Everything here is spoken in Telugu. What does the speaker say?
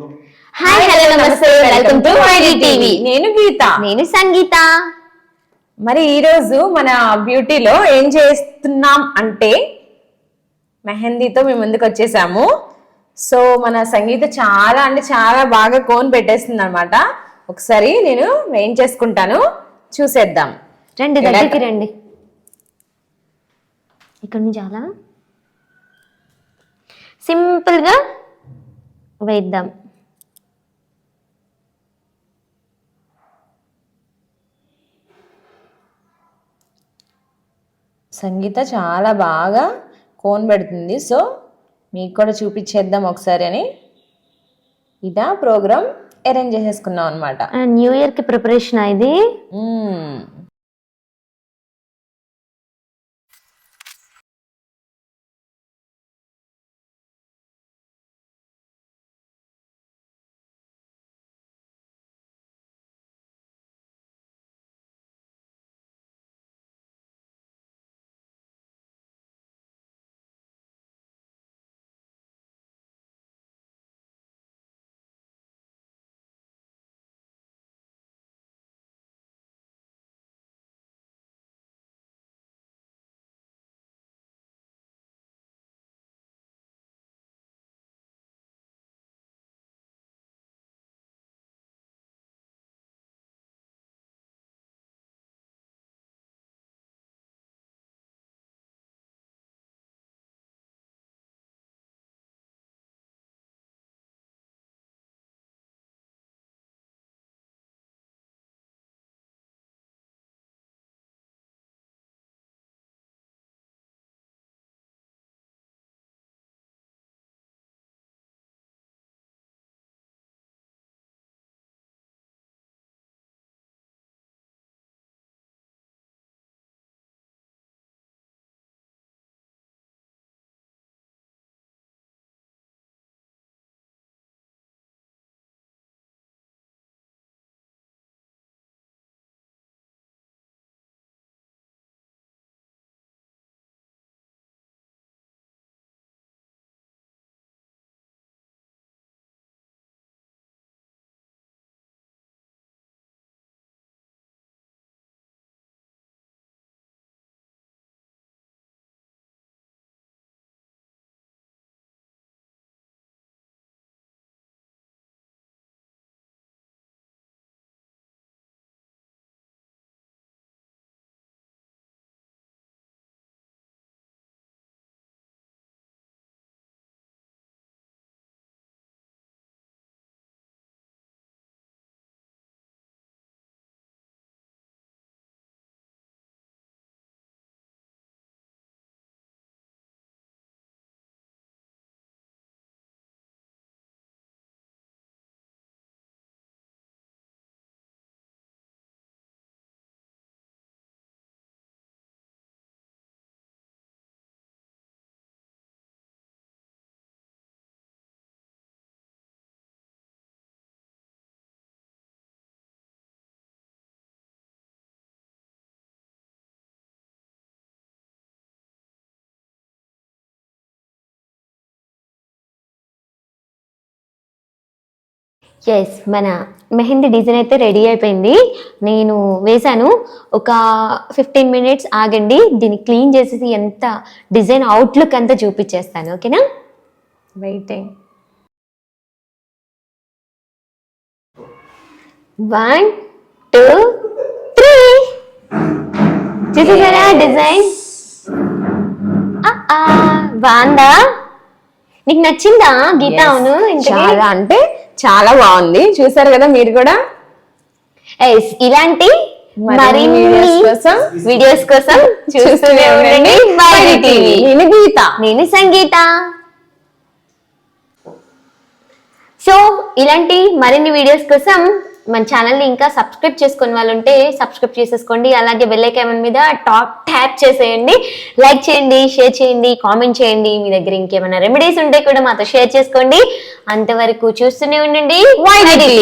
హాయ్ హలో నమస్తే వెల్కమ్ టు టీవీ నేను గీత. నేను సంగీత. మరి ఈ రోజు మన బ్యూటీలో ఏం చేస్తున్నాం అంటే మెహందీతో మేము ముందుకు వచ్చేసాము. సో మన సంగీత చాలా అంటే చాలా బాగా కోన్ పెట్టేస్తుంది అనమాట ఒకసారి నేను ఏం చేసుకుంటాను చూసేద్దాం. రండి దగ్గరికి రండి. ఇక్కడ నుంచి చాలా సింపుల్గా వేద్దాం. సంగీత చాలా బాగా కోన్ పెడుతుంది. సో మీకు కూడా చూపించేద్దాం ఒకసారి అని. ఇదా ప్రోగ్రామ్ అరేంజ్ చేసేసుకున్నాం అనమాట న్యూ ఇయర్కి ప్రిపరేషన్ ఇది? ఎస్ మన మెహందీ డిజైన్ అయితే రెడీ అయిపోయింది. నేను వేశాను. ఒక ఫిఫ్టీన్ మినిట్స్ ఆగండి. దీన్ని క్లీన్ చేసేసి ఎంత డిజైన్ అవుట్లుక్ అంతా చూపించేస్తాను. ఓకేనా వెయిటింగ్ వన్ టూ త్రీ చూసారా డిజైన్ బాగుందా? నీకు నచ్చిందా గీత అవును? చాలా. అంటే చాలా బాగుంది. చూసారు కదా మీరు కూడా? ఇలాంటి మరిన్ని కోసం వీడియోస్ కోసం చూస్తూనే ఉండండి. టీవీ నేను గీత. నేను సంగీత. సో ఇలాంటి మరిన్ని వీడియోస్ కోసం మన ఛానల్ని ఇంకా సబ్స్క్రైబ్ చేసుకుని వాళ్ళు ఉంటే సబ్స్క్రైబ్ చేసేసుకోండి. అలాగే బెల్ మీద టాప్ ట్యాప్ చేసేయండి. లైక్ చేయండి షేర్ చేయండి కామెంట్ చేయండి. మీ దగ్గర ఇంకేమైనా రెమెడీస్ ఉంటే కూడా మాతో షేర్ చేసుకోండి. అంతవరకు చూస్తూనే ఉండండి. వైడి